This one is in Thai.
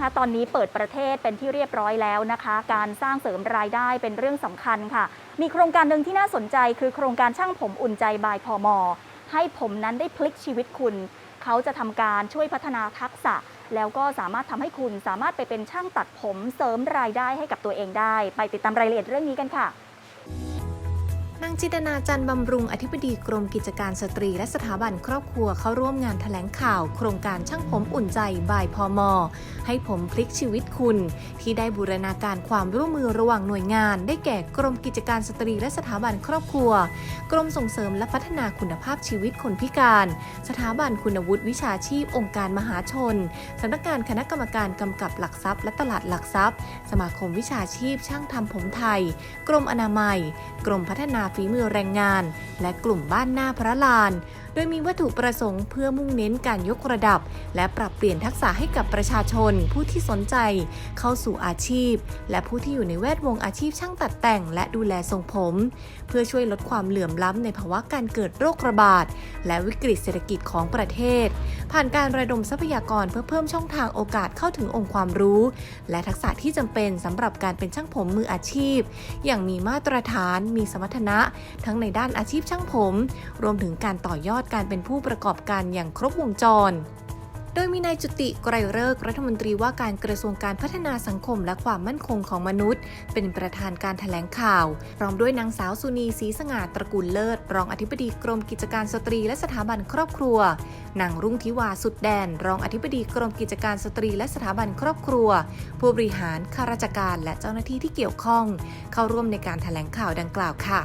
คะตอนนี้เปิดประเทศเป็นที่เรียบร้อยแล้วนะคะ การสร้างเสริมรายได้เป็นเรื่องสำคัญค่ะ มีโครงการหนึ่งที่น่าสนใจ คือโครงการช่างผมอุ่นใจบายพอมอให้ผมนั้นได้พลิกชีวิตคุณ เขาจะทำการช่วยพัฒนาทักษะ แล้วก็สามารถทำให้คุณสามารถไปเป็นช่างตัดผมเสริมรายได้ให้กับตัวเองได้ ไปติดตามรายละเอียดเรื่องนี้กันค่ะนางจิตนาจันบำรุงอธิบดีกรมกิจการสตรีและสถาบันครอบครัวเข้าร่วมงานแถลงข่าว โครงการช่างผมอุ่นใจบายพอมอให้ผมพลิกชีวิตคุณ ที่ได้บูรณาการความร่วมมือระหว่างหน่วยงาน ได้แก่กรมกิจการสตรีและสถาบันครอบครัว กรมส่งเสริมและพัฒนาคุณภาพชีวิตคนพิการ สถาบันคุณวุฒิวิชาชีพ องค์การมหาชนสำนักงานคณะกรรมการกำกับหลักทรัพย์ และตลาดหลักทรัพย์ สมาคมวิชาชีพ ช่างทำผมไทย กรมอนามัย กรมพัฒนาฝีมือแรงงานและกลุ่มบ้านหน้าพระลาน โดยมีวัตถุประสงค์เพื่อมุ่งเน้นการยกระดับ และปรับเปลี่ยนทักษะให้กับประชาชน ผู้ที่สนใจ เข้าสู่อาชีพ และผู้ที่อยู่ในแวดวงอาชีพช่างตัดแต่ง และดูแลทรงผม เพื่อช่วยลดความเหลื่อมล้ำในภาวะการเกิดโรคระบาด และวิกฤตเศรษฐกิจของประเทศ ผ่านการระดมทรัพยากรเพื่อเพิ่มช่องทางโอกาสเข้าถึงองค์ความรู้ และทักษะที่จำเป็นสำหรับการเป็นช่างผมมืออาชีพ อย่างมีมาตรฐาน มีสมรรถนะ ทั้งในด้านอาชีพช่างผม รวมถึงการต่อยอดการเป็นผู้ประกอบการอย่างครบวงจร โดยมีนายจุติไกรเลิกรัฐมนตรีว่าการกระทรวงการพัฒนาสังคมและความมั่นคงของมนุษย์ เป็นประธานการถแถลงข่าว พร้อมด้วยนางสาวสุนีศรีสง่าตระกูลเลิศ รองอธิบดีกรมกิจการสตรีและสถาบันครอบครัวนางรุ่งทิวาสุดแดน รองอธิบดีกรมกิจการสตรีและสถาบันครอบครัว ผู้บริหารข้าราชการและเจ้าหน้าที่ที่เกี่ยวข้อง เข้าร่วมในการถแถลงข่าวดังกล่าวค่ะ